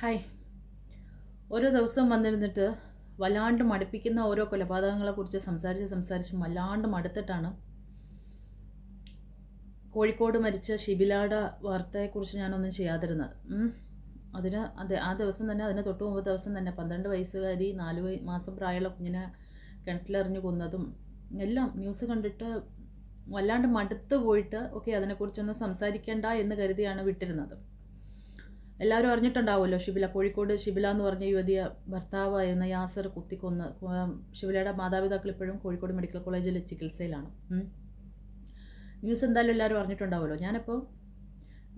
Hi. ഓരോ ദിവസവും വന്നിരുന്നിട്ട് വല്ലാണ്ട് മടുപ്പിക്കുന്ന ഓരോ കൊലപാതകങ്ങളെക്കുറിച്ച് സംസാരിച്ച് സംസാരിച്ച് വല്ലാണ്ട് മടുത്തിട്ടാണ് കോഴിക്കോട് മരിച്ച ഷിബിലാട വാർത്തയെക്കുറിച്ച് ഞാനൊന്നും ചെയ്യാതിരുന്നത്. അതിന് അത് ആ ദിവസം തന്നെ അതിന് തൊട്ട് മുമ്പ് ദിവസം തന്നെ പന്ത്രണ്ട് വയസ്സുകാരി നാല് മാസം പ്രായമുള്ള കുഞ്ഞിനെ കിണറ്റിലെറിഞ്ഞു കൊന്നതും എല്ലാം ന്യൂസ് കണ്ടിട്ട് വല്ലാണ്ട് മടുത്ത് പോയിട്ട് ഓക്കെ അതിനെക്കുറിച്ചൊന്നും സംസാരിക്കേണ്ട എന്ന് കരുതിയാണ് വിട്ടിരുന്നത്. എല്ലാവരും അറിഞ്ഞിട്ടുണ്ടാവുമല്ലോ. ഷിബില കോഴിക്കോട് ഷിബില എന്ന് പറഞ്ഞ യുവതിയ ഭർത്താവായിരുന്ന യാസർ കുത്തിക്കൊന്ന് ഷിബിലയുടെ മാതാപിതാക്കൾ ഇപ്പോഴും കോഴിക്കോട് മെഡിക്കൽ കോളേജിൽ ചികിത്സയിലാണ്. ന്യൂസ് എന്തായാലും എല്ലാവരും അറിഞ്ഞിട്ടുണ്ടാവുമല്ലോ. ഞാനിപ്പോൾ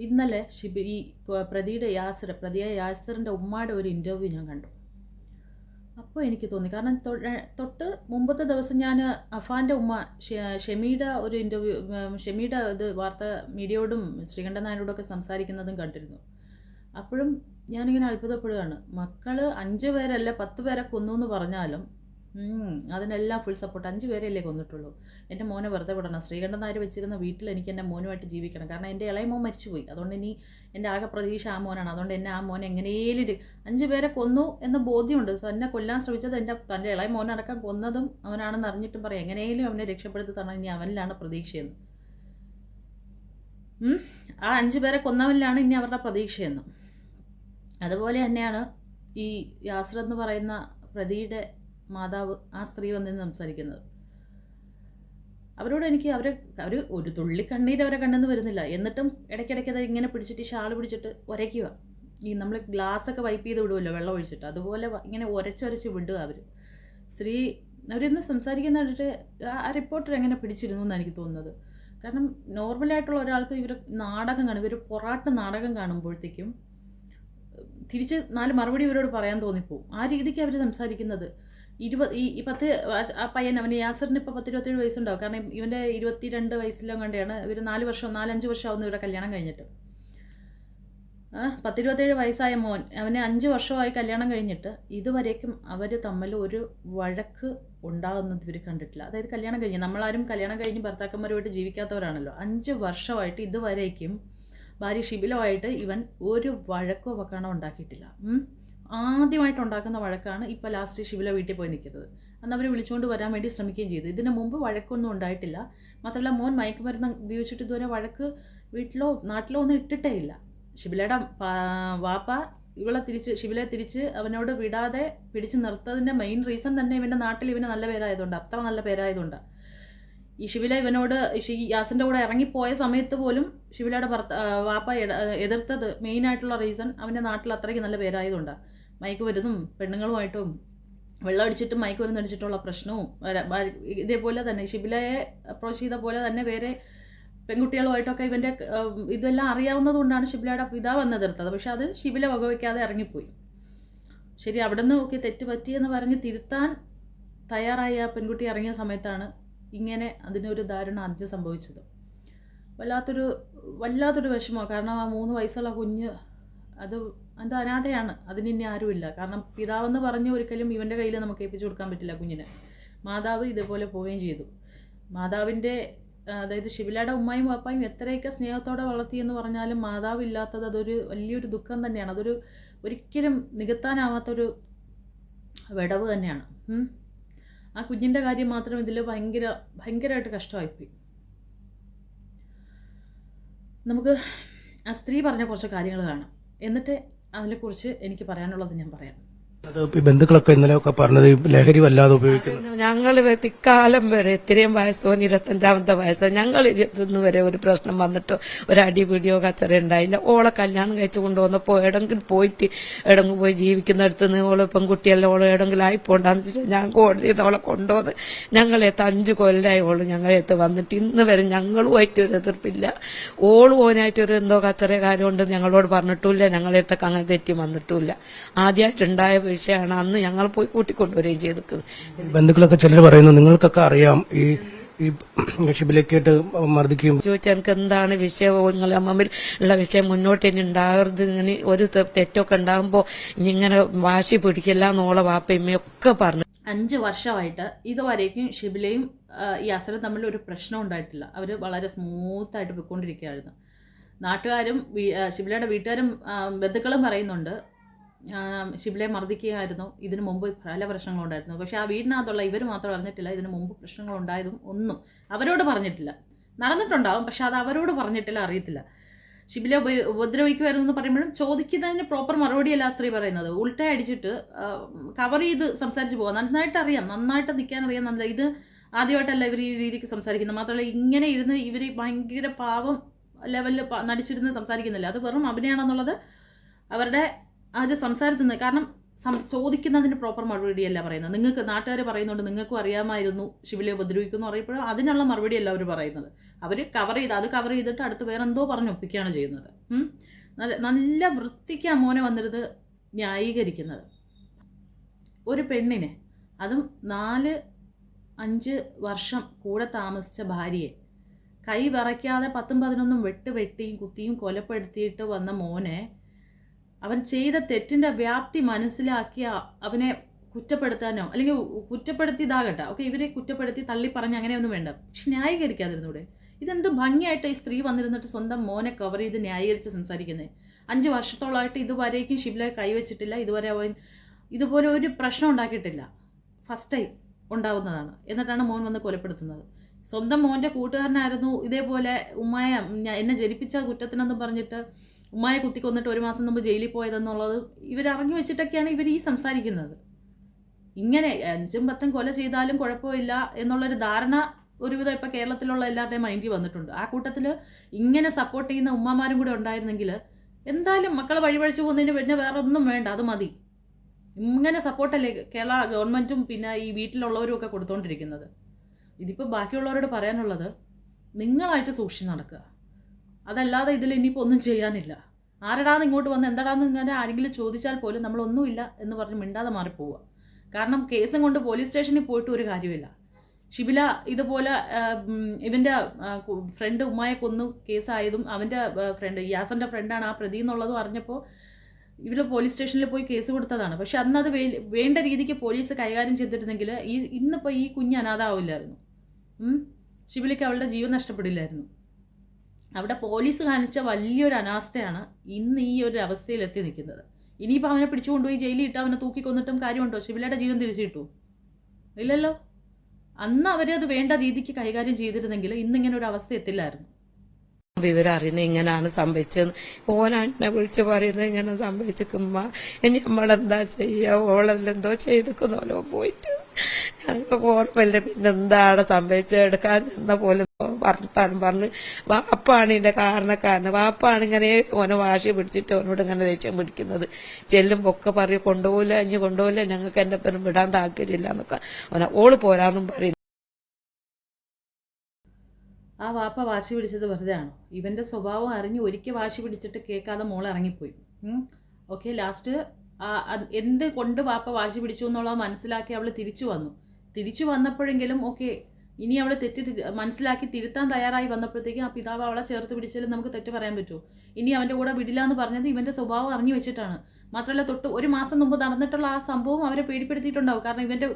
ഇന്നലെ ഷിബി ഈ പ്രതിയുടെ യാസർ പ്രതിയായ യാസറിന്റെ ഉമ്മയുടെ ഒരു ഇന്റർവ്യൂ ഞാൻ കണ്ടു. അപ്പോൾ എനിക്ക് തോന്നി കാരണം തൊട്ട് മുമ്പത്തെ ദിവസം ഞാൻ അഫാന്റെ ഉമ്മ ഷെമിയുടെ ഒരു ഇന്റർവ്യൂ ഷെമിയുടെ ഇത് വാർത്ത മീഡിയയോടും ശ്രീകണ്ഠൻ നായരോടൊക്കെ സംസാരിക്കുന്നതും കണ്ടിരുന്നു. അപ്പോഴും ഞാനിങ്ങനെ അത്ഭുതപ്പെടുകയാണ്. മക്കൾ അഞ്ച് പേരല്ല പത്ത് പേരെ കൊന്നു എന്ന് പറഞ്ഞാലും അതിനെല്ലാം ഫുൾ സപ്പോർട്ട് അഞ്ച് പേരെയല്ലേ കൊന്നിട്ടുള്ളൂ. എന്റെ മോനെ വെറുതെ വിടണം. ശ്രീകണ്ഠൻ നായർ വെച്ചിരുന്ന വീട്ടിൽ എനിക്ക് എന്റെ മോനുമായിട്ട് ജീവിക്കണം. കാരണം എന്റെ ഇളയ മോൻ മരിച്ചുപോയി. അതുകൊണ്ട് ഇനി എന്റെ ആകെ പ്രതീക്ഷ ആ മോനാണ്. അതുകൊണ്ട് എന്നെ ആ മോൻ എങ്ങനെയും അഞ്ച് പേരെ കൊന്നു എന്ന ബോധ്യമുണ്ട്. സോ എന്നെ കൊല്ലാൻ ശ്രമിച്ചത് എന്റെ തന്റെ ഇളയ മോനടക്കം കൊന്നതും അവനാണെന്ന് അറിഞ്ഞിട്ടും പറയാം. എങ്ങനെയും അവനെ രക്ഷപ്പെടുത്തി തരണം ഇനി അവനിലാണ് പ്രതീക്ഷയെന്ന്. ആ അഞ്ച് പേരെ കൊന്നവനിലാണ് ഇനി അവരുടെ പ്രതീക്ഷയെന്ന്. അതുപോലെ തന്നെയാണ് ഈ യാസ്ര എന്ന് പറയുന്ന പ്രതിയുടെ മാതാവ് ആ സ്ത്രീ വന്നിന്ന് സംസാരിക്കുന്നത്. അവരോട് എനിക്ക് അവരെ അവർ ഒരു തുള്ളി കണ്ണീര് അവരെ കണ്ണെന്ന് വരുന്നില്ല. എന്നിട്ടും ഇടയ്ക്കിടയ്ക്ക് അത് ഇങ്ങനെ പിടിച്ചിട്ട് ഷാൾ പിടിച്ചിട്ട് ഉരയ്ക്കുക ഈ നമ്മൾ ഗ്ലാസ്സൊക്കെ വൈപ്പ് ചെയ്ത് വിടുമല്ലോ വെള്ളം ഒഴിച്ചിട്ട്. അതുപോലെ ഇങ്ങനെ ഉരച്ചൊരച്ച് വിടുക അവർ സ്ത്രീ അവരിന്ന് സംസാരിക്കുന്ന കണ്ടിട്ട് ആ- റിപ്പോർട്ടർ എങ്ങനെ പിടിച്ചിരുന്നു എന്നാണ് എനിക്ക് തോന്നുന്നത്. കാരണം നോർമലായിട്ടുള്ള ഒരാൾക്ക് ഇവർ നാടകം കാണും. ഇവർ പൊറാട്ട് നാടകം കാണുമ്പോഴത്തേക്കും തിരിച്ച് നാല് മറുപടി ഇവരോട് പറയാൻ തോന്നിപ്പോവും. ആ രീതിക്ക് അവർ സംസാരിക്കുന്നത്. ഇരുപത് ഈ പത്ത് ആ- പയ്യൻ അവന് യാസറിന് ഇപ്പോൾ പത്ത് ഇരുപത്തേഴ് വയസ്സുണ്ടാവും. കാരണം ഇവന്റെ ഇരുപത്തി രണ്ട് വയസ്സിലോ കണ്ടാണ് ഇവർ നാല് വർഷം നാലഞ്ച് വർഷം ആവുന്നു ഇവരുടെ കല്യാണം കഴിഞ്ഞിട്ട്. പത്തിരുപത്തേഴ് വയസ്സായ മോൻ അവന് അഞ്ച് വർഷമായി കല്യാണം കഴിഞ്ഞിട്ട് ഇതുവരേക്കും അവർ തമ്മിൽ ഒരു വഴക്ക് ഉണ്ടാകുന്നത് ഇവർ കണ്ടിട്ടില്ല. അതായത് കല്യാണം കഴിഞ്ഞ് നമ്മളാരും കല്യാണം കഴിഞ്ഞ് ഭർത്താക്കന്മാരുമായിട്ട് ജീവിക്കാത്തവരാണല്ലോ. അഞ്ച് വർഷമായിട്ട് ഇതുവരേക്കും ഭാര്യ ശിബിലമായിട്ട് ഇവൻ ഒരു വഴക്കോ വക്കാണോ ഉണ്ടാക്കിയിട്ടില്ല. ആദ്യമായിട്ട് ഉണ്ടാക്കുന്ന വഴക്കാണ് ഇപ്പോൾ ലാസ്റ്റ് ശിബില വീട്ടിൽ പോയി നിൽക്കുന്നത്. അന്ന് അവർ വിളിച്ചുകൊണ്ട് വരാൻ വേണ്ടി ശ്രമിക്കുകയും ചെയ്തു. ഇതിന് മുമ്പ് വഴക്കൊന്നും ഉണ്ടായിട്ടില്ല. മാത്രമല്ല മോൻ മയക്കുമരുന്ന് ഉപയോഗിച്ചിട്ട് ഇതുവരെ വഴക്ക് വീട്ടിലോ നാട്ടിലോ ഒന്നും ഇട്ടിട്ടേ ഇല്ല. ശിബിലയുടെ വാപ്പ ഇവളെ തിരിച്ച് ശിബിലെ തിരിച്ച് അവനോട് വിടാതെ പിടിച്ച് നിർത്തതിന്റെ മെയിൻ റീസൺ തന്നെ ഇവന്റെ നാട്ടിൽ ഇവന് നല്ല പേരായതുകൊണ്ട് അത്ര നല്ല പേരായതുകൊണ്ടാണ് ഈ ശിവില ഇവനോട് ഷി യാസിന്റെ കൂടെ ഇറങ്ങിപ്പോയ സമയത്ത് പോലും ശിവിലയുടെ ഭർത്ത വാപ്പ എതിർത്തത് മെയിനായിട്ടുള്ള റീസൺ അവന്റെ നാട്ടിൽ അത്രയ്ക്ക് നല്ല പേരായതുകൊണ്ടാണ് മയക്കുമരുന്നും പെണ്ണുങ്ങളുമായിട്ടും വെള്ളം അടിച്ചിട്ടും മയക്കുമരുന്ന് അടിച്ചിട്ടുള്ള പ്രശ്നവും ഇതേപോലെ തന്നെ ഷിബിലയെ അപ്രോച്ച് ചെയ്ത പോലെ തന്നെ വേറെ പെൺകുട്ടികളുമായിട്ടൊക്കെ ഇവന്റെ ഇതെല്ലാം അറിയാവുന്നത് കൊണ്ടാണ് ഷിബിലയുടെ പിതാവ് എന്ന് എതിർത്തത്. പക്ഷെ അത് ഷിബില വകവയ്ക്കാതെ ഇറങ്ങിപ്പോയി. ശരി അവിടെ നിന്ന് ഒക്കെ തെറ്റ് പറ്റിയെന്ന് പറഞ്ഞ് തിരുത്താൻ തയ്യാറായി ആ പെൺകുട്ടി ഇറങ്ങിയ സമയത്താണ് ഇങ്ങനെ അതിനൊരു ധാരണ ആദ്യം സംഭവിച്ചത്. വല്ലാത്തൊരു വല്ലാത്തൊരു വിഷമമാണ്. കാരണം ആ മൂന്ന് വയസ്സുള്ള കുഞ്ഞ് അത് അത് അനാഥയാണ്. അതിന് ഇനി ആരുമില്ല. കാരണം പിതാവെന്ന് പറഞ്ഞ് ഒരിക്കലും ഇവന്റെ കയ്യിൽ നമുക്ക് ഏൽപ്പിച്ചു കൊടുക്കാൻ പറ്റില്ല കുഞ്ഞിനെ. മാതാവ് ഇതേപോലെ പോവുകയും ചെയ്തു. മാതാവിന്റെ അതായത് ശിവലയുടെ ഉമ്മയും പാപ്പായും എത്രയൊക്കെ സ്നേഹത്തോടെ വളർത്തി എന്ന് പറഞ്ഞാലും മാതാവ് ഇല്ലാത്തത് അതൊരു വലിയൊരു ദുഃഖം തന്നെയാണ്. അതൊരു ഒരിക്കലും നികത്താനാവാത്തൊരു വിടവ് തന്നെയാണ്. ആ കുഞ്ഞിന്റെ കാര്യം മാത്രം ഇതിൽ ഭയങ്കര ഭയങ്കരമായിട്ട് കഷ്ടമായിപ്പോയി. നമുക്ക് ആ സ്ത്രീ പറഞ്ഞ കുറച്ച് കാര്യങ്ങൾ കാണാം. എന്നിട്ട് അതിനെക്കുറിച്ച് എനിക്ക് പറയാനുള്ളത് ഞാൻ പറയാം. അത് ബന്ധുക്കളൊക്കെ ഇന്നലെയൊക്കെ പറഞ്ഞത് ലഹരി വല്ലാതെ ഉപയോഗിക്കുന്നു. ഞങ്ങൾ തിക്കാലം വരെ ഇത്രയും വയസ്സോ ഇരുപത്തഞ്ചാമത്തെ വയസ്സോ ഞങ്ങൾ ഇരുപത്തൊന്ന് വരെ ഒരു പ്രശ്നം വന്നിട്ടോ ഒരു അടി വീഡിയോ കച്ചറ ഉണ്ടായില്ല. ഓളെ കല്യാണം കഴിച്ചു കൊണ്ടുവന്നപ്പോ എവിടെങ്കിലും പോയിട്ട് എടങ്ങ് പോയി ജീവിക്കുന്നിടത്ത് നിന്ന് ഓളെ പെൺകുട്ടിയല്ല ഓളെ എവിടെങ്കിലും ആയി പോണ്ടാന്ന് വെച്ചിട്ട് ഞാൻ കോടതി ഓളെ കൊണ്ടുവന്ന് ഞങ്ങളെത്ത് അഞ്ച് കൊല്ലായി ഓൾ ഞങ്ങളെത്ത് വന്നിട്ട്. ഇന്ന് വരെ ഞങ്ങളും ആയിട്ട് ഒരു എതിർപ്പില്ല. ഓൾ ഓനായിട്ട് ഒരു എന്തോ കച്ചറ കാര്യമുണ്ട് ഞങ്ങളോട് പറഞ്ഞിട്ടില്ല ഞങ്ങളെടുത്തൊക്കെ അങ്ങനെ തെറ്റി വന്നിട്ടില്ല ആദ്യമായിട്ടുണ്ടായ വിഷയമാണ്. അന്ന് ഞങ്ങൾ പോയി കൂട്ടിക്കൊണ്ടുവരികയും ചെയ്തിരിക്കുന്നത് ബന്ധുക്കളൊക്കെ ചിലർ പറയുന്നു നിങ്ങൾക്കൊക്കെ അറിയാം ഈ ഈ ഷിബിലേക്കായിട്ട് മർദ്ദിക്കുകയും ചോദിച്ചാൽ എനിക്ക് എന്താണ് വിഷയം? നിങ്ങൾ അമ്മമ്മിൽ ഉള്ള വിഷയം മുന്നോട്ട് ഇനി ഉണ്ടാകരുത്. ഇങ്ങനെ ഒരു തെറ്റൊക്കെ ഉണ്ടാകുമ്പോൾ ഇനി ഇങ്ങനെ വാശി പിടിക്കില്ല എന്നോളെ വാപ്പയമ്മയൊക്കെ പറഞ്ഞു. അഞ്ച് വർഷമായിട്ട് ഇതുവരേക്കും ഷിബിലയും ഈ അസലും തമ്മിൽ ഒരു പ്രശ്നം ഉണ്ടായിട്ടില്ല. അവർ വളരെ സ്മൂത്തായിട്ട് പോയിക്കൊണ്ടിരിക്കുകയായിരുന്നു. നാട്ടുകാരും ശിബിലയുടെ ഷിബിലയുടെ വീട്ടുകാരും ബന്ധുക്കളും പറയുന്നുണ്ട് ആ, ഷിബിലെ മർദ്ദിക്കുകയായിരുന്നു. ഇതിനു മുമ്പ് പല പ്രശ്നങ്ങളുണ്ടായിരുന്നു. പക്ഷേ ആ വീടിനകത്തുള്ള ഇവർ മാത്രം അറിഞ്ഞിട്ടില്ല. ഇതിനു മുമ്പ് പ്രശ്നങ്ങളുണ്ടായതും ഒന്നും അവരോട് പറഞ്ഞിട്ടില്ല. നടന്നിട്ടുണ്ടാവും പക്ഷെ അത് അവരോട് പറഞ്ഞിട്ടില്ല അറിയത്തില്ല. ശിബിലെ ഉപ- ഉപദ്രവിക്കുമായിരുന്നു എന്ന് പറയുമ്പോഴും ചോദിക്കുന്നതിന് പ്രോപ്പർ മറുപടിയല്ല സ്ത്രീ പറയുന്നത്. ഉൾട്ട അടിച്ചിട്ട് കവർ ചെയ്ത് സംസാരിച്ച് പോകാം. നന്നായിട്ട് അറിയാം. നന്നായിട്ട് നിൽക്കാൻ അറിയാം. നല്ല ഇത് ആദ്യമായിട്ടല്ല ഇവർ ഈ രീതിക്ക് സംസാരിക്കുന്നത്. മാത്രമല്ല ഇങ്ങനെ ഇരുന്ന് ഇവർ ഭയങ്കര പാവം ലെവലിൽ നടിച്ചിരുന്ന് സംസാരിക്കുന്നില്ല. അത് വെറും അഭിനയാണെന്നുള്ളത് അവരുടെ ഒരു സംസാരത്തിൽ നിന്ന് കാരണം ചോദിക്കുന്നതിന് പ്രോപ്പർ മറുപടിയല്ല പറയുന്നത്. നിങ്ങൾക്ക് നാട്ടുകാർ പറയുന്നുണ്ട് നിങ്ങൾക്കും അറിയാമായിരുന്നു ശിവലെ ഉപദ്രവിക്കുന്നു പറയുമ്പോഴും അതിനുള്ള മറുപടിയല്ല അവർ പറയുന്നത്. അവർ കവർ ചെയ്ത് അത് കവർ ചെയ്തിട്ട് അടുത്ത് വേറെ എന്തോ പറഞ്ഞ് ഒപ്പിക്കുകയാണ് ചെയ്യുന്നത്. നല്ല നല്ല വൃത്തിക്ക് ആ മോനെ വന്നിരുത് ന്യായീകരിക്കുന്നത്. ഒരു പെണ്ണിനെ അതും നാല് അഞ്ച് വർഷം കൂടെ താമസിച്ച ഭാര്യയെ കൈ വിറയ്ക്കാതെ പത്തും പതിനൊന്നും വെട്ട് വെട്ടിയും കുത്തിയും കൊലപ്പെടുത്തിയിട്ട് വന്ന മോനെ അവൻ ചെയ്ത തെറ്റിന്റെ വ്യാപ്തി മനസ്സിലാക്കിയ അവനെ കുറ്റപ്പെടുത്താനോ അല്ലെങ്കിൽ കുറ്റപ്പെടുത്തി ഇതാകട്ടെ ഓക്കെ ഇവരെ കുറ്റപ്പെടുത്തി തള്ളി പറഞ്ഞ് അങ്ങനെയൊന്നും വേണ്ട. പക്ഷെ ന്യായീകരിക്കാതിരുന്നൂടെ. ഇതെന്ത് ഭംഗിയായിട്ട് ഈ സ്ത്രീ വന്നിരുന്നിട്ട് സ്വന്തം മോനെ കവർ ചെയ്ത് ന്യായീകരിച്ച് സംസാരിക്കുന്നത് അഞ്ച് വർഷത്തോളമായിട്ട് ഇതുവരേക്കും ഷിബിലെ കൈവച്ചിട്ടില്ല. ഇതുവരെ അവൻ ഇതുപോലെ ഒരു പ്രശ്നം ഉണ്ടാക്കിയിട്ടില്ല. ഫസ്റ്റ് ടൈം ഉണ്ടാവുന്നതാണ്. എന്നിട്ടാണ് മോൻ വന്ന് കൊലപ്പെടുത്തുന്നത്. സ്വന്തം മോന്റെ കൂട്ടുകാരനായിരുന്നു. ഇതേപോലെ ഉമ്മായ എന്നെ ജനിപ്പിച്ച കുറ്റത്തിനെന്ന് പറഞ്ഞിട്ട് ഉമ്മായെ കുത്തിക്കൊന്നിട്ട് ഒരു മാസം മുമ്പ് ജയിലിൽ പോയതെന്നുള്ളത് ഇവരിറങ്ങി വെച്ചിട്ടൊക്കെയാണ് ഇവർ ഈ സംസാരിക്കുന്നത്. ഇങ്ങനെ അഞ്ചും പത്തും കൊല ചെയ്താലും കുഴപ്പമില്ല എന്നുള്ളൊരു ധാരണ ഒരുവിധം ഇപ്പം കേരളത്തിലുള്ള എല്ലാവരുടെയും മൈൻഡിൽ വന്നിട്ടുണ്ട്. ആ കൂട്ടത്തിൽ ഇങ്ങനെ സപ്പോർട്ട് ചെയ്യുന്ന ഉമ്മമാരും കൂടെ ഉണ്ടായിരുന്നെങ്കിൽ എന്തായാലും മക്കളെ വഴിപഴിച്ചു പോകുന്നതിന് പിന്നെ വേറെ ഒന്നും വേണ്ട അത് മതി. ഇങ്ങനെ സപ്പോർട്ടല്ലേ കേരള ഗവൺമെന്റും പിന്നെ ഈ വീട്ടിലുള്ളവരും ഒക്കെ കൊടുത്തുകൊണ്ടിരിക്കുന്നത് ഇതിപ്പോൾ ബാക്കിയുള്ളവരോട് പറയാനുള്ളത് നിങ്ങളായിട്ട് സൂക്ഷിച്ച് നടക്കുക. അതല്ലാതെ ഇതിൽ ഇനിയിപ്പോൾ ഒന്നും ചെയ്യാനില്ല. ആരടാന്ന് ഇങ്ങോട്ട് വന്ന് എന്താടാന്ന് ഇങ്ങനെ ആരെങ്കിലും ചോദിച്ചാൽ പോലും നമ്മളൊന്നുമില്ല എന്ന് പറഞ്ഞ് മിണ്ടാതെ മാറിപ്പോവുക കാരണം കേസും കൊണ്ട് പോലീസ് സ്റ്റേഷനിൽ പോയിട്ട് ഒരു കാര്യമില്ല. ഷിബില ഇതുപോലെ ഇവന്റെ ഫ്രണ്ട് ഉമ്മായെ കൊന്നു കേസായതും അവന്റെ ഫ്രണ്ട് യാസന്റെ ഫ്രണ്ടാണ് ആ പ്രതി എന്നുള്ളതും അറിഞ്ഞപ്പോൾ ഇവർ പോലീസ് സ്റ്റേഷനിൽ പോയി കേസ് കൊടുത്തതാണ്. പക്ഷെ അന്ന് അത് വേണ്ട രീതിക്ക് പോലീസ് കൈകാര്യം ചെയ്തിരുന്നെങ്കിൽ ഈ ഇന്നിപ്പോൾ ഈ കുഞ്ഞ് അനാഥാവില്ലായിരുന്നു ഉം. ഷിബിലയ്ക്ക് അവളുടെ ജീവൻ നഷ്ടപ്പെടില്ലായിരുന്നു. അവിടെ പോലീസ് കാണിച്ച വലിയൊരു അനാസ്ഥയാണ് ഇന്ന് ഈ ഒരു അവസ്ഥയിൽ എത്തി നിൽക്കുന്നത്. ഇനിയിപ്പോൾ അവനെ പിടിച്ചുകൊണ്ടുപോയി ജയിലിൽ ഇട്ട് അവനെ തൂക്കിക്കൊന്നിട്ടും കാര്യമുണ്ടോ? ശിവലയുടെ ജീവൻ തിരിച്ചു കിട്ടൂ ഇല്ലല്ലോ. അന്ന് അവരത് വേണ്ട രീതിക്ക് കൈകാര്യം ചെയ്തിരുന്നെങ്കിൽ ഇന്നിങ്ങനെ ഒരു അവസ്ഥ എത്തില്ലായിരുന്നു. വിവരം അറിയുന്നത് ഇങ്ങനെയാണ് സംഭവിച്ചത്. ഓനാണ് എന്നെ വിളിച്ച് പറയുന്നത് ഇങ്ങനെ സംഭവിച്ചിക്കുമ്പ ഇനി നമ്മളെന്താ ചെയ്യുക എന്തോ ചെയ്തിക്കുന്നോലോ പോയിട്ട്. ഞങ്ങൾക്ക് ഓർമ്മയില്ല പിന്നെ എന്താണ് സംഭവിച്ചത്? എടുക്കാൻ ചെന്ന പോലും വർത്താനം പറഞ്ഞു വാപ്പാണ് ഇതിന്റെ കാരണക്കാരന്. വാപ്പാണ് ഇങ്ങനെ ഓനെ വാശി പിടിച്ചിട്ട് ഓനോട് ഇങ്ങനെ ദേഷ്യം പിടിക്കുന്നത്. ചെല്ലുമ്പോ ഒക്കെ പറയും കൊണ്ടുപോകില്ല ഇനി കൊണ്ടുപോകില്ല ഞങ്ങൾക്ക് എന്റെ പേരും വിടാൻ താല്പര്യമില്ല എന്നൊക്കെ. ഓനെ ഓൾ പോരാന്നും പറയുന്നു ആ വാപ്പ വാശി പിടിച്ചത് വെറുതെ ആണോ? ഇവന്റെ സ്വഭാവം അറിഞ്ഞ് ഒരിക്കൽ വാശി പിടിച്ചിട്ട് കേൾക്കാതെ മോൾ ഇറങ്ങിപ്പോയി. ഓക്കെ ലാസ്റ്റ് എന്ത് കൊണ്ട് വാപ്പ വാശി പിടിച്ചു എന്നുള്ളത് മനസ്സിലാക്കി അവൾ തിരിച്ചു വന്നു. തിരിച്ചു വന്നപ്പോഴെങ്കിലും ഓക്കെ ഇനി അവൾ തെറ്റ് മനസ്സിലാക്കി തിരുത്താൻ തയ്യാറായി വന്നപ്പോഴത്തേക്കും ആ പിതാവ് അവളെ ചേർത്ത് പിടിച്ചാലും നമുക്ക് തെറ്റ് പറയാൻ പറ്റുമോ ഇനി അവന്റെ കൂടെ വിടില്ല എന്ന് പറഞ്ഞത് ഇവന്റെ സ്വഭാവം അറിഞ്ഞു വെച്ചിട്ടാണ്. മാത്രമല്ല തൊട്ട് ഒരു മാസം മുമ്പ് നടന്നിട്ടുള്ള ആ സംഭവം അവരെ പേടിപ്പെടുത്തിയിട്ടുണ്ടാവും. കാരണം ഇവന്റെ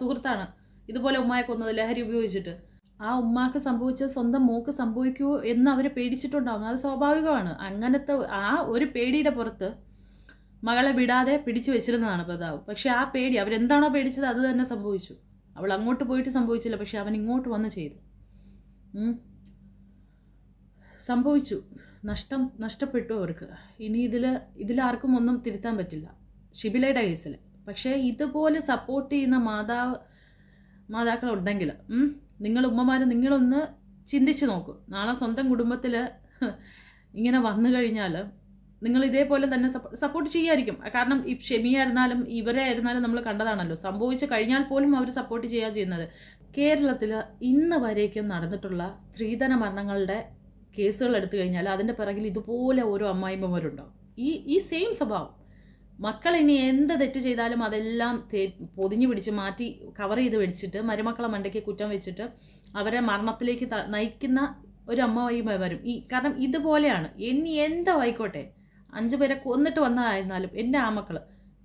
സുഹൃത്താണ് ഇതുപോലെ ഉമ്മയെ കൊന്നത് ലഹരി ഉപയോഗിച്ചിട്ട്. ആ ഉമ്മാക്ക് സംഭവിച്ച സ്വന്തം മോക്ക് സംഭവിക്കുമോ എന്ന് അവരെ പേടിച്ചിട്ടുണ്ടാവും. അത് സ്വാഭാവികമാണ്. അങ്ങനത്തെ ആ ഒരു പേടിയുടെ പുറത്ത് മകളെ വിടാതെ പിടിച്ചു വെച്ചിരുന്നതാണ് പ്രതാവ് പക്ഷെ ആ പേടി അവരെന്താണോ പേടിച്ചത് അത് തന്നെ സംഭവിച്ചു. അവൾ അങ്ങോട്ട് പോയിട്ട് സംഭവിച്ചില്ല പക്ഷെ അവൻ ഇങ്ങോട്ട് വന്ന് ചെയ്തു. സംഭവിച്ചു. നഷ്ടം നഷ്ടപ്പെട്ടു അവർക്ക്. ഇനി ഇതിൽ ഇതിലാർക്കും ഒന്നും തിരുത്താൻ പറ്റില്ല. ഷിബിലയുടെ കേസിൽ. പക്ഷേ ഇതുപോലെ സപ്പോർട്ട് ചെയ്യുന്ന മാതാവ് മാതാക്കളുണ്ടെങ്കിൽ നിങ്ങൾ ഉമ്മമാർ നിങ്ങളൊന്ന് ചിന്തിച്ച് നോക്കൂ. നാളെ സ്വന്തം കുടുംബത്തിൽ ഇങ്ങനെ വന്നു കഴിഞ്ഞാൽ നിങ്ങൾ ഇതേപോലെ തന്നെ സപ്പോർട്ട് ചെയ്യായിരിക്കും. കാരണം ഈ ഷെമിയായിരുന്നാലും ഇവരെ ആയിരുന്നാലും നമ്മൾ കണ്ടതാണല്ലോ. സംഭവിച്ചു കഴിഞ്ഞാൽ പോലും അവർ സപ്പോർട്ട് ചെയ്യുക ചെയ്യുന്നത്. കേരളത്തിൽ ഇന്ന് വരേക്കും നടന്നിട്ടുള്ള സ്ത്രീധന മരണങ്ങളുടെ കേസുകൾ എടുത്തു കഴിഞ്ഞാൽ അതിന്റെ പിറകിൽ ഇതുപോലെ ഓരോ അമ്മായിമ്മമാരുണ്ടാവും ഈ ഈ സെയിം സ്വഭാവം. മക്കൾ ഇനി എന്ത് തെറ്റ് ചെയ്താലും അതെല്ലാം പൊതിഞ്ഞു പിടിച്ച് മാറ്റി കവർ ചെയ്ത് വെച്ചിട്ട് മരുമക്കളെ മണ്ടയ്ക്ക് കുറ്റം വെച്ചിട്ട് അവരെ മരണത്തിലേക്ക് നയിക്കുന്ന ഒരു അമ്മയും വരും ഈ കാരണം ഇതുപോലെയാണ്. ഇനി എന്തോ ആയിക്കോട്ടെ. അഞ്ചു പേരെ കൊന്നിട്ട് വന്നതായിരുന്നാലും എന്റെ ആ മക്കൾ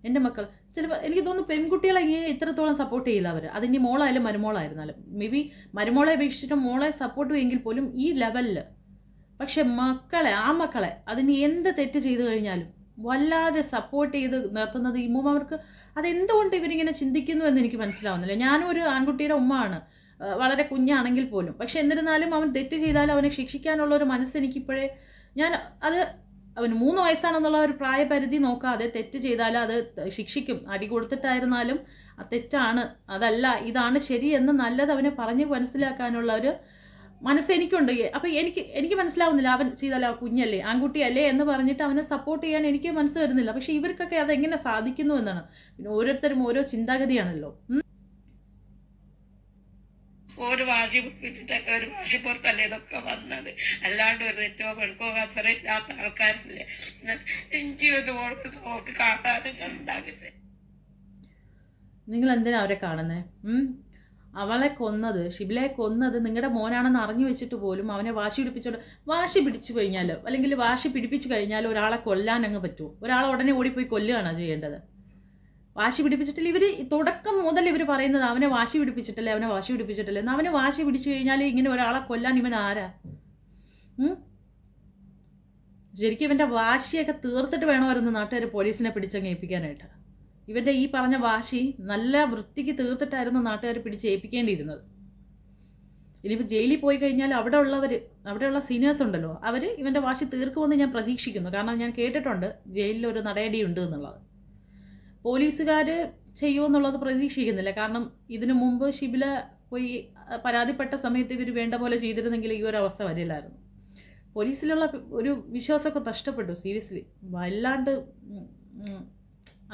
എന്റെ മക്കൾ ചിലപ്പോൾ എനിക്ക് തോന്നുന്നു പെൺകുട്ടികളെ ഇങ്ങനെ ഇത്രത്തോളം സപ്പോർട്ട് ചെയ്യില്ല അവർ അതിനി മോളായാലും മരുമോളായിരുന്നാലും. മേ ബി മരുമോളെ അപേക്ഷിച്ചിട്ട് മോളെ സപ്പോർട്ട് ചെയ്യുമെങ്കിൽ പോലും ഈ ലെവലിൽ പക്ഷെ മക്കളെ ആ മക്കളെ അതിന് എന്ത് തെറ്റ് ചെയ്തു കഴിഞ്ഞാലും വല്ലാതെ സപ്പോർട്ട് ചെയ്ത് നിർത്തുന്നത് ഈ ഉമ്മമാർക്ക് അതെന്തുകൊണ്ട് ഇവരിങ്ങനെ ചിന്തിക്കുന്നു എന്ന് എനിക്ക് മനസ്സിലാവുന്നില്ല. ഞാനും ഒരു ആൺകുട്ടിയുടെ ഉമ്മയാണ്. വളരെ കുഞ്ഞാണെങ്കിൽ പോലും. പക്ഷെ എന്നിരുന്നാലും അവൻ തെറ്റ് ചെയ്താലും അവനെ ശിക്ഷിക്കാനുള്ള ഒരു മനസ്സ് എനിക്കിപ്പോഴേ ഞാൻ അത് അവന് മൂന്ന് വയസ്സാണെന്നുള്ള ഒരു പ്രായപരിധി നോക്കാതെ തെറ്റ് ചെയ്താൽ അത് ശിക്ഷിക്കും. അടി കൊടുത്തിട്ടായിരുന്നാലും ആ തെറ്റാണ്. അതല്ല ഇതാണ് ശരിയെന്ന് നല്ലത് അവനെ പറഞ്ഞ് മനസ്സിലാക്കാനുള്ള ഒരു മനസ്സ് എനിക്കുണ്ട്. അപ്പോൾ എനിക്ക് എനിക്ക് മനസ്സിലാവുന്നില്ല അവൻ ചെയ്താൽ ആ കുഞ്ഞല്ലേ ആൺകുട്ടിയല്ലേ എന്ന് പറഞ്ഞിട്ട് അവനെ സപ്പോർട്ട് ചെയ്യാൻ എനിക്ക് മനസ്സ് വരുന്നില്ല. പക്ഷേ ഇവർക്കൊക്കെ അതെങ്ങനെ സാധിക്കുന്നു എന്നാണ്. പിന്നെ ഓരോരുത്തരും ഓരോ ചിന്താഗതിയാണല്ലോ. ഒരു വാശി പിടിപ്പിച്ചിട്ടൊക്കെ ഒരു വാശി പുറത്തല്ലേ ഇതൊക്കെ വന്നത്? അല്ലാണ്ട് ഒരു തെറ്റോ പെടുക്കോ കച്ചറ ഇല്ലാത്ത ആൾക്കാരല്ലേ. എനിക്ക് ഒരു ഓൾക്ക് നോക്ക് കാണാനും ഉണ്ടാകുന്നത് നിങ്ങൾ എന്തിനാ അവരെ കാണുന്നത് അവളെ കൊന്നത് ഷിബിലയെ കൊന്നത് നിങ്ങളുടെ മോനാണെന്ന് അറിഞ്ഞു വെച്ചിട്ട് പോലും അവനെ വാശി പിടിപ്പിച്ചോണ്ട് വാശി പിടിച്ചു കഴിഞ്ഞാൽ അല്ലെങ്കിൽ വാശി പിടിപ്പിച്ചു കഴിഞ്ഞാൽ ഒരാളെ കൊല്ലാൻ അങ്ങ് പറ്റുമോ ഒരാളെ ഉടനെ ഓടിപ്പോയി കൊല്ലുകയാണോ ചെയ്യേണ്ടത്? വാശി പിടിപ്പിച്ചിട്ടില്ല. ഇവർ തുടക്കം മുതൽ ഇവർ പറയുന്നത് അവനെ വാശി പിടിപ്പിച്ചിട്ടില്ല അവനെ വാശി പിടിപ്പിച്ചിട്ടില്ല. എന്ന് അവനെ വാശി പിടിച്ചു കഴിഞ്ഞാൽ ഇങ്ങനെ ഒരാളെ കൊല്ലാൻ ഇവൻ ആരാ? ശരിക്കും ഇവന്റെ വാശിയൊക്കെ തീർത്തിട്ട് വേണമായിരുന്നു നാട്ടുകാർ പോലീസിനെ പിടിച്ചങ്ങ് ഏൽപ്പിക്കാനായിട്ട്. ഇവന്റെ ഈ പറഞ്ഞ വാശി നല്ല വൃത്തിക്ക് തീർത്തിട്ടായിരുന്നു നാട്ടുകാർ പിടിച്ച് ഏൽപ്പിക്കേണ്ടിയിരുന്നത്. ഇനിയിപ്പോൾ ജയിലിൽ പോയി കഴിഞ്ഞാൽ അവിടെ ഉള്ളവർ അവിടെയുള്ള സീനിയേഴ്സ് ഉണ്ടല്ലോ അവർ ഇവന്റെ വാശി തീർക്കുമെന്ന് ഞാൻ പ്രതീക്ഷിക്കുന്നു. കാരണം ഞാൻ കേട്ടിട്ടുണ്ട് ജയിലിൽ ഒരു നടയടി ഉണ്ട് എന്നുള്ളത്. പോലീസുകാർ ചെയ്യുമെന്നുള്ളത് പ്രതീക്ഷിക്കുന്നില്ല. കാരണം ഇതിനു മുമ്പ് ഷിബില പോയി പരാതിപ്പെട്ട സമയത്ത് ഇവർ വേണ്ട പോലെ ചെയ്തിരുന്നെങ്കിൽ ഈ ഒരു അവസ്ഥ വരില്ലായിരുന്നു. പോലീസിലുള്ള ഒരു വിശ്വാസമൊക്കെ നഷ്ടപ്പെട്ടു സീരിയസ്ലി. വല്ലാണ്ട്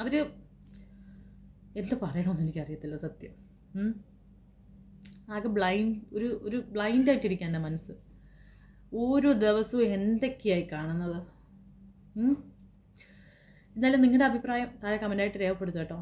അവർ എന്ത് പറയണമെന്ന് എനിക്കറിയത്തില്ല സത്യം. ആകെ ബ്ലൈൻഡ് ഒരു ഒരു ബ്ലൈൻഡായിട്ടിരിക്കുക എന്റെ മനസ്സ്. ഓരോ ദിവസവും എന്തൊക്കെയായി കാണുന്നത്. എന്നാലും നിങ്ങളുടെ അഭിപ്രായം താഴെ കമന്റായിട്ട് രേഖപ്പെടുത്തും കേട്ടോ.